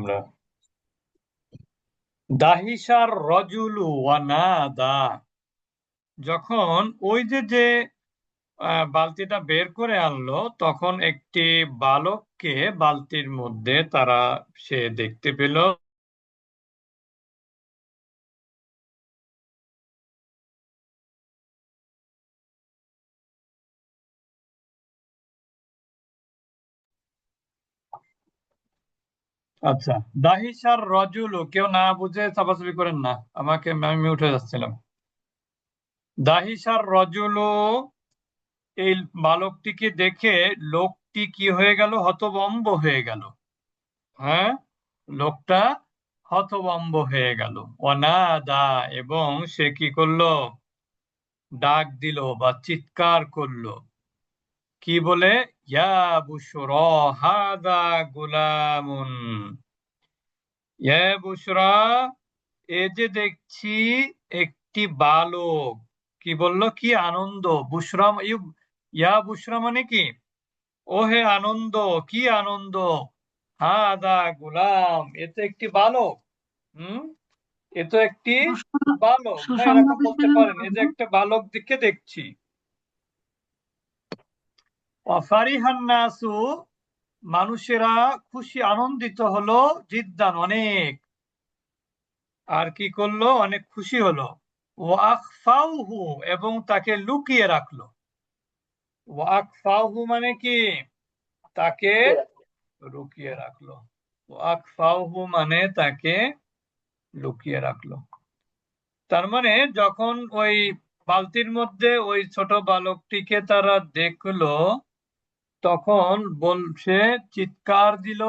আমরা। দাহিসার রজুলু ওয়ানাদা। যখন ওই যে যে বালতিটা বের করে আনলো, তখন একটি বালককে বালতির মধ্যে তারা, সে দেখতে পেল। আচ্ছা দাহিসার রজুলু কেউ না বুঝে চাপাচাপি করেন না। আমাকে আমি হয়ে যাচ্ছিলাম। দাহিসার রজুলু, এই বালকটিকে দেখে লোকটি কি হয়ে গেল? হতভম্ব হয়ে গেল। হ্যাঁ লোকটা হতবম্ব হয়ে গেল। অনাদা, এবং সে কি করল? ডাক দিল বা চিৎকার করল। কি বলে? ইয়া বুশরা হাদা গুলামুন। ইয়া বুশরা এ যে দেখছি একটি বালক। কি বলল? কি আনন্দ? বুশরা ইয়া বুশরা মানে কি? ও হে আনন্দ কি আনন্দ? হাদা গুলাম এ তো একটি বালক। হুম? এ তো একটি বালক। এরকম বলতে পারেন। এ যে একটা বালক দিকে দেখছি। অফারিহান নাসু, মানুষেরা খুশি আনন্দিত হলো জিদ্দান অনেক। আর কি করল? অনেক খুশি হলো। ও আখফাউহু, এবং তাকে লুকিয়ে রাখল। ও আখফাউহু মানে কি? তাকে লুকিয়ে রাখল। ও আখফাউহু মানে তাকে লুকিয়ে রাখল। তার মানে যখন ওই বালতির মধ্যে ওই ছোট বালকটিকে তারা দেখল তখন বলছে চিৎকার দিল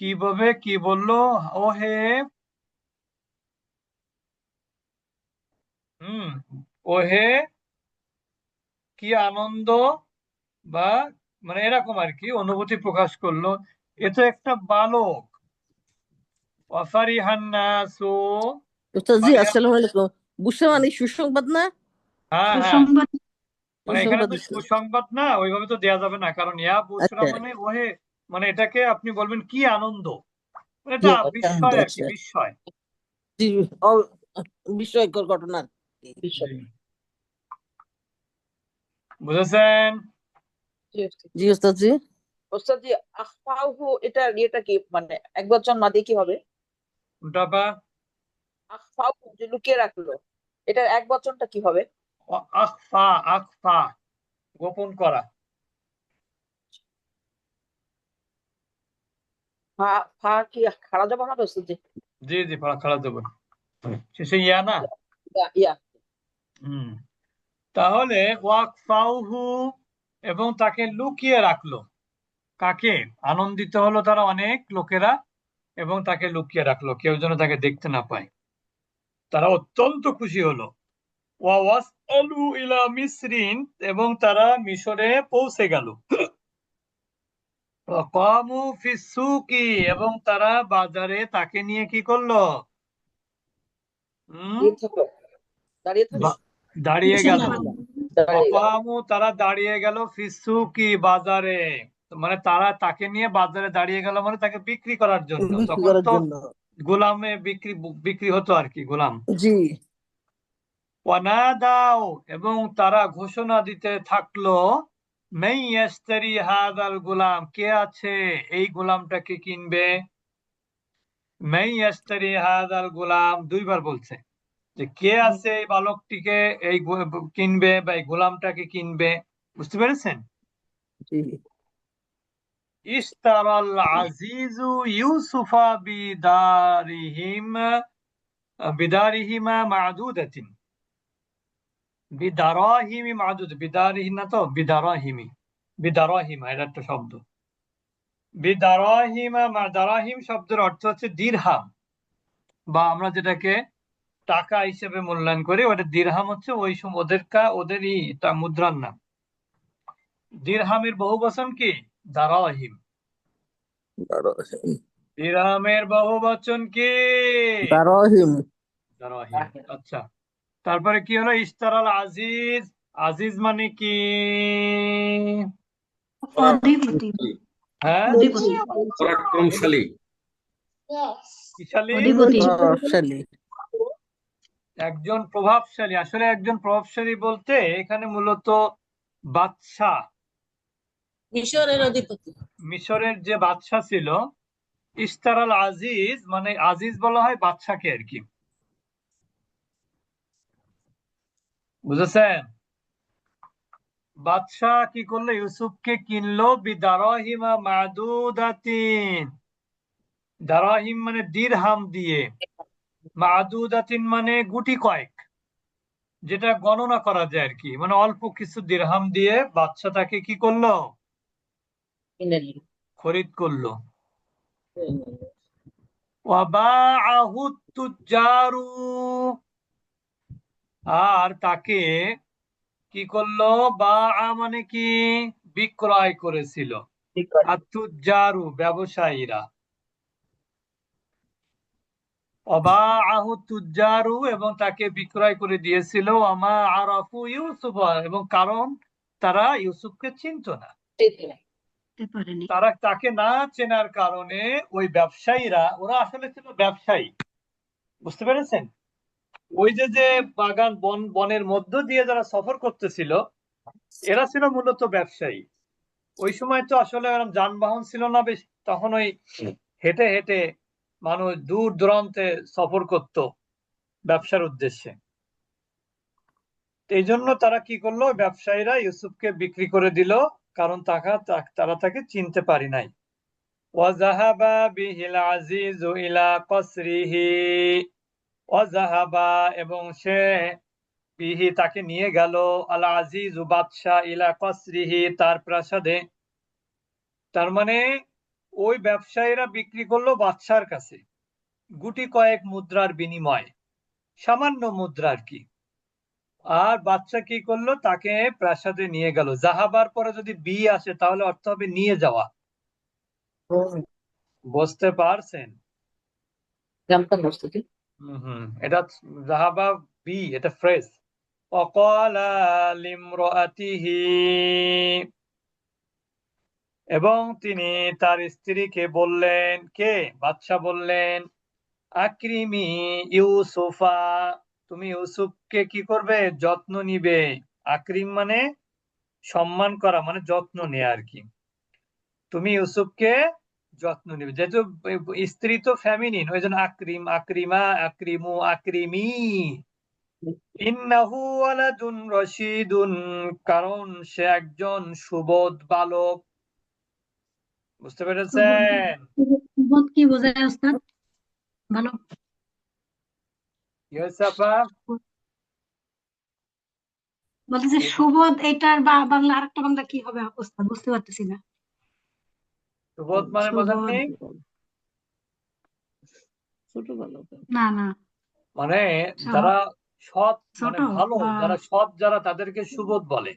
কীভাবে কি বলল? ও হে হুম ও হে কি আনন্দ বা মানে এরকম আর কি অনুভূতি প্রকাশ করল। এ তো একটা বালক। বুসরা মানে সুসংবাদ না? হ্যাঁ হ্যাঁ। সুসংবাদ মানে এখানে তো সুসংবাদ না ওইভাবে তো দেয়া যাবে না। কারণ ইয়া বুশরা আচ্ছা। মানে ওহে মানে এটাকে আপনি বলবেন কি আনন্দ? মানে এটা বিস্ময় আর কি বিস্ময়। বিস্ময়কর ঘটনা। বুঝেছেন? জি ওস্তাদ। জি ওস্তাদ জি আখফাউহু এটা ইয়েটা কি? মানে এক বচন না দিয়ে কি হবে? পা। আখফাউহু যে লুকিয়ে রাখল এটার এক বচনটা কি হবে? আখফা আখফা গোপন করা। কি খাড়া জি জি শেষে ইয়া না? ইয়া হুম। তাহলে ওয়াকফাউহু এবং তাকে লুকিয়ে রাখল। কাকে? আনন্দিত হলো তারা অনেক লোকেরা এবং তাকে লুকিয়ে রাখল। কেউ যেন তাকে দেখতে না পায়। তারা অত্যন্ত খুশি হলো। ওয়াসআলু ইলা মিসরিন এবং তারা মিশরে পৌঁছে গেল। ওয়াকামু ফিস সুকি এবং তারা বাজারে তাকে নিয়ে কি করল? দাঁড়িয়ে গেল। দাঁড়িয়ে গেল। ওয়াকামু তারা দাঁড়িয়ে গেল ফিস সুকি বাজারে। মানে তারা তাকে নিয়ে বাজারে দাঁড়িয়ে গেল মানে তাকে বিক্রি করার জন্য। তখন তো গোলামে বিক্রি বিক্রি হতো আর কি গোলাম। জি। ওয়ানাদাও এবং তারা ঘোষণা দিতে থাকল মেই ইয়াশতারি হাদাল গোলাম কে আছে এই গোলামটাকে কিনবে? মেই ইয়াশতারি হাদাল গোলাম দুইবার বলছে যে কে আছে এই বালকটিকে এই কিনবে বা এই গোলামটাকে কিনবে? বুঝতে পেরেছেন? জি। ইশতারাল আজিজু ইউসুফা বিদারিহিম বিদারিহিমা মাদুদাতিন। বিদারাহিমি মাদুদ বিদারিহি না তো? বিদারাহিমি। বিদারাহিমা এটা একটা শব্দ। বিদারাহিমা দারাহিম শব্দের অর্থ হচ্ছে দিরহাম। বা আমরা যেটাকে টাকা হিসেবে মূল্যায়ন করি ওটা দিরহাম হচ্ছে ওই সময় ওদের কা ওদেরই তা মুদ্রার নাম। দিরহামের বহু বচন কি? দারাহিম। দিরহামের বহু বচন কি? দারহিম। দারাহিম। আচ্ছা। তারপরে কি হলো? ইস্তার আল আজিজ। আজিজ মানে কি? হ্যাঁ? পরাক্রমশালী। একজন প্রভাবশালী। আসলে একজন প্রভাবশালী বলতে এখানে মূলত বাদশাহ। মিশরের অধিপতি। মিশরের যে বাদশাহ ছিল ইস্তার আল আজিজ মানে আজিজ বলা হয় বাদশাকে আর কি। বুঝেছেন? বাদশাহ কি করল? ইউসুফকে কিনলো বিদারহিমা মাদুদাতিন। দারহিম মানে দিরহাম দিয়ে। মাদুদাতিন মানে গুটি কয়েক যেটা গণনা করা যায় আর কি। মানে অল্প কিছু দিরহাম দিয়ে বাদশা তাকে কি করল? খরিদ করল। ওয়াবাআহু তুজ্জারু। আর তাকে কি করল? বা মানে কি? বিক্রয় করেছিল। আর ব্যবসায়ীরা। অবাআহু তুজারু এবং তাকে বিক্রয় করে দিয়েছিল। আমা আরাফু ইউসুফ। এবং কারণ তারা ইউসুফকে চিনতো না। তারা তাকে না চেনার কারণে ওই ব্যবসায়ীরা ওরা আসলে ছিল ব্যবসায়ী। বুঝতে পেরেছেন? ওই যে যে বাগান বন, বনের মধ্য দিয়ে যারা সফর করতেছিল, এরা ছিল মূলত ব্যবসায়ী। ওই সময় তো আসলে যানবাহন ছিল না বেশ, তখন ওই হেঁটে হেঁটে মানুষ দূর দূরান্তে সফর করত ব্যবসার উদ্দেশ্যে। এই জন্য তারা কি করল, ব্যবসায়ীরা ইউসুফকে বিক্রি করে দিল, কারণ তাকা তারা তাকে চিনতে পারি নাই। ওয়াজাহাবা বিহিল আজিজু ইলা কসরিহি। ওয়াজাহাবা এবং সে বিহি তাকে নিয়ে গেল। আল আজিজু বাদশাহ ইলা কসরিহি তার প্রাসাদে। তার মানে ওই ব্যবসায়ীরা বিক্রি করল বাদশার কাছে। গুটি কয়েক মুদ্রার বিনিময়। সামান্য মুদ্রা আর কি। আর বাচ্চা কি করল? তাকে প্রাসাদে নিয়ে গেল। জাহাবার পরে যদি বি আসে তাহলে অর্থ হবে নিয়ে যাওয়া। বুঝতে পারছেন? জানতাম এটা জাহাবা বি এটা এবং তিনি তার স্ত্রীকে বললেন, কে? বাদশাহ বললেন, আক্রিমি ইউসুফা। তুমি ইউসুফকে কি করবে? যত্ন নিবে। আক্রিম মানে সম্মান করা মানে যত্ন নেয়া আর কি। তুমি ইউসুফকে যত্ন নিবে। যেহেতু স্ত্রী তো ফ্যামিনিন ওই জন্য আকরিম আকরিমা আকরিমু আকরিমি। ইন্নাহু ওয়ালাদুন রশিদুন কারণ সে একজন সুবোধ বালক। বুঝতে পেরেছেন? সুবোধ কি বোঝায় ওস্তাদ? ভালো কি বলতেছে সুবোধ এটার বা বাংলা আরেকটা বাংলা কি হবে ওস্তাদ? বুঝতে পারতেছি না। সুবোধ মানে ছোট বালক না? না মানে যারা সৎ মানে ছোট ভালো বা- যারা সৎ যারা তাদেরকে সুবোধ বলে।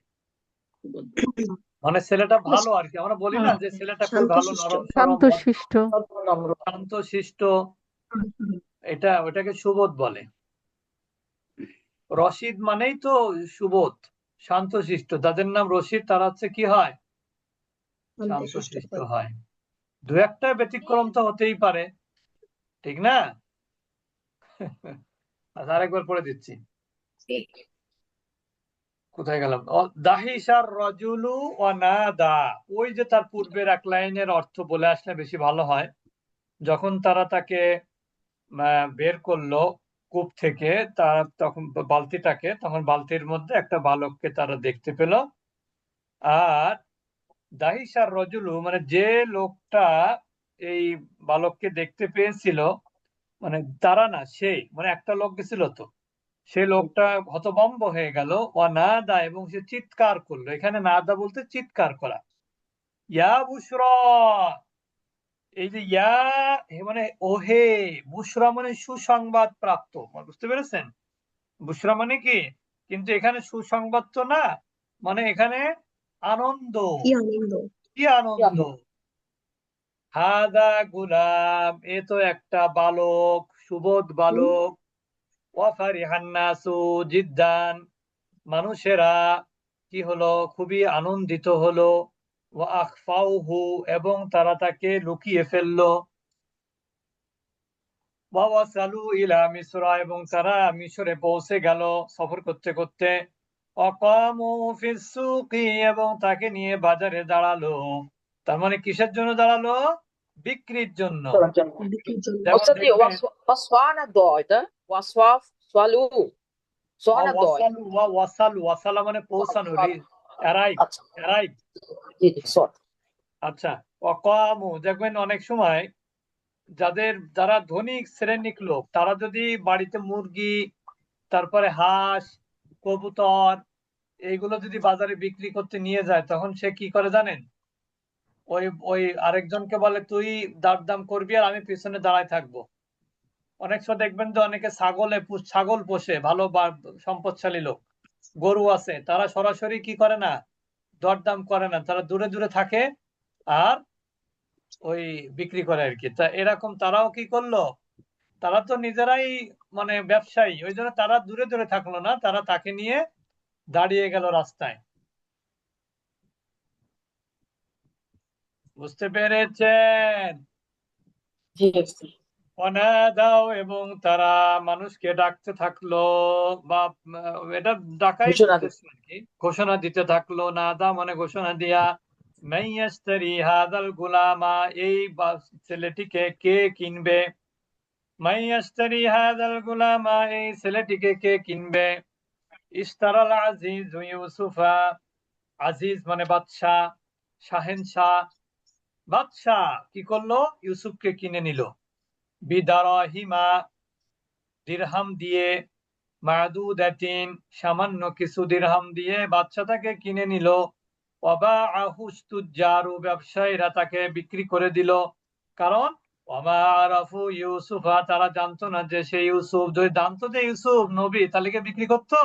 মানে ছেলেটা ভালো আর কি। আমরা বলি না যে ছেলেটা খুব ভালো শান্তশিষ্ট। নরম শান্তশিষ্ট শান্ত শিষ্ট। এটা ওটাকে সুবোধ বলে। রশিদ মানেই তো সুবোধ শান্তশিষ্ট যাদের নাম রশিদ তারা হচ্ছে কি হয়? শান্তশিষ্ট হয়। দু একটা ব্যতিক্রম তো হতেই পারে। ঠিক না? আচ্ছা আরেকবার পড়ে দিচ্ছি। কোথায় গেলাম? দাহিসার রজুলু অনাদা। ওই যে তার পূর্বের এক লাইনের অর্থ বলে আসলে বেশি ভালো হয়। যখন তারা তাকে বের করল কূপ থেকে তারা তখন বালতিটাকে তখন বালতির মধ্যে একটা বালককে তারা দেখতে পেল। আর দাহিসার রজুলু মানে যে লোকটা এই বালককে দেখতে পেয়েছিল মানে তারা না, সে মানে একটা লোক গেছিল তো, সে লোকটা হতভম্ব হয়ে গেল ও নাদা এবং সে চিৎকার করল, এখানে নাদা বলতে চিৎকার করা। ইয়া বুশরা, এই যে ইয়া মানে ওহে, বুশরা মানে সুসংবাদ প্রাপ্ত, বুঝতে পেরেছেন? বুসরা মানে কি? কিন্তু এখানে সুসংবাদ তো না মানে এখানে আনন্দ। কি আনন্দ? কি আনন্দ? হাদা গুলাম এ তো একটা বালক সুবোধ বালক। ওয়াফারিহান নাসু জিদ্দান। মানুষেরা কি হলো? খুবই আনন্দিত হলো। ওয়া আখফাউহু এবং তারা তাকে লুকিয়ে ফেলল। ওয়াসালু ইলা মিসরা এবং তারা মিশরে পৌঁছে গেল সফর করতে করতে। এবং তাকে নিয়ে বাজারে দাঁড়াল। তার মানে কিসের জন্য দাঁড়াল? বিক্রির জন্য। মানে পৌঁছানো আচ্ছা। আচ্ছা অকামু দেখবেন অনেক সময় যাদের যারা ধনী শ্রেণির লোক তারা যদি বাড়িতে মুরগি তারপরে হাঁস কবুতর, এইগুলো যদি বাজারে বিক্রি করতে নিয়ে যায়, তখন সে কি করে জানেন? ওই ওই আরেকজনকে বলে, তুই দাম দাম করবি আর আমি পিছনে দাঁড়ায় থাকব। অনেক সময় দেখবেন যে অনেকে ছাগলে ছাগল পোষে, ভালো সম্পদশালী লোক, গরু আছে, তারা সরাসরি কি করে না, দরদাম করে না, তারা দূরে দূরে থাকে আর ওই বিক্রি করে আর কি। তা এরকম তারাও কি করল? তারা তো নিজেরাই মানে ব্যবসায়ী ওই জন্য তারা দূরে দূরে থাকল না তারা তাকে নিয়ে দাঁড়িয়ে গেল রাস্তায়। বুঝতে পেরেছেন? অনাদাও এবং তারা মানুষকে ডাকতে থাকল বা এটা ডাকাই ঘোষণা আর কি। ঘোষণা দিতে থাকল নাদা মানে ঘোষণা দিয়া মাইয়াস্তারি হাদাল গুলামা এই ছেলেটিকে কে কিনবে? মাইয়াস্তারি হাদাল গুলামা এই ছেলেটিকে কে কিনবে? ইস্তারাল আজিজ ইউসুফা, আজিজ মানে বাদশাহ, শাহেনশাহ। কি করল? ইউসুফকে কিনে নিল। বিদারাহিমা, দিরহাম দিয়ে, মাদুদাতিন, সামান্য কিছু দিরহাম দিয়ে বাচ্চাটাকে কিনে নিল। অবা আহুস্তুজারু ব্যবসায়ীরা তাকে বিক্রি করে দিল। কারণ অমা আরাফু ইউসুফা তারা জানতো না যে সে ইউসুফ, যদি জানতো যে ইউসুফ নবী, তাহলে কি বিক্রি করতো?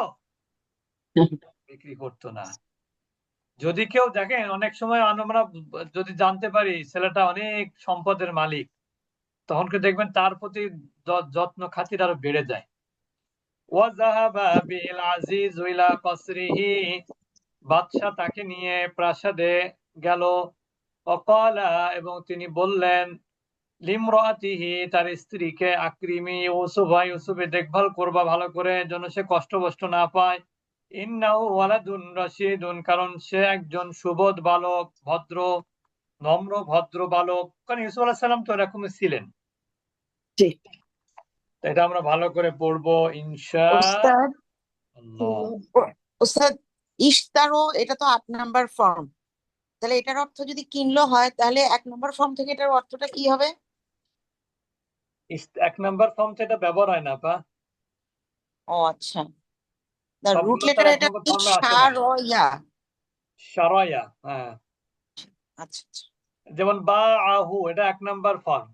বিক্রি করতো না। যদি কেউ দেখেন, অনেক সময় আমরা যদি জানতে পারি, ছেলেটা অনেক সম্পদের মালিক, তখন কি দেখবেন তার প্রতি যত্ন খাতির আরও বেড়ে যায়। বাদশাহ তাকে নিয়ে প্রাসাদে গেল। অকালা, এবং তিনি বললেন লিমরাতিহি তার স্ত্রীকে আক্রিমি ইউসুফা ইউসুফে দেখভাল করবা ভালো করে যেন সে কষ্ট কষ্ট না পায়। ইন্নাহু ওয়ালাদুন রাশিদুন কারণ সে একজন সুবোধ বালক ভদ্র নম্র ভদ্র বালক। কারণ ইউসুফ আলাইহিস সালাম তো এরকমই ছিলেন। এটা আমরা ভালো করে পড়ব ইনশা ওস্তাদ আল্লাহ। ওস্তাদ ইশতারো এটা তো আট নাম্বার ফর্ম। তাহলে এটার অর্থ যদি কিনলো হয় তাহলে এক নম্বর ফর্ম থেকে এটার অর্থটা কি হবে? এক নাম্বার ফর্ম তো এটা ব্যবহার হয় না পা ও আচ্ছা। না রুট লেটার এটা কি না। সারয়া। হ্যাঁ। আচ্ছা আচ্ছা। যেমন বা আহু এটা এক নাম্বার ফর্ম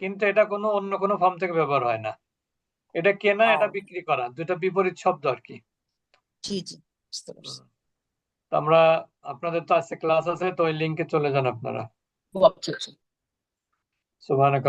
কিন্তু এটা কোনো অন্য কোনো ফর্ম থেকে ব্যবহার হয় না। এটা কেনা এটা বিক্রি করা দুটো বিপরীত শব্দ আর কি। জি জি আমরা আপনাদের তো আজকে ক্লাস আছে তো ওই লিঙ্কে চলে যান আপনারা। আচ্ছা আচ্ছা। সুবহানাক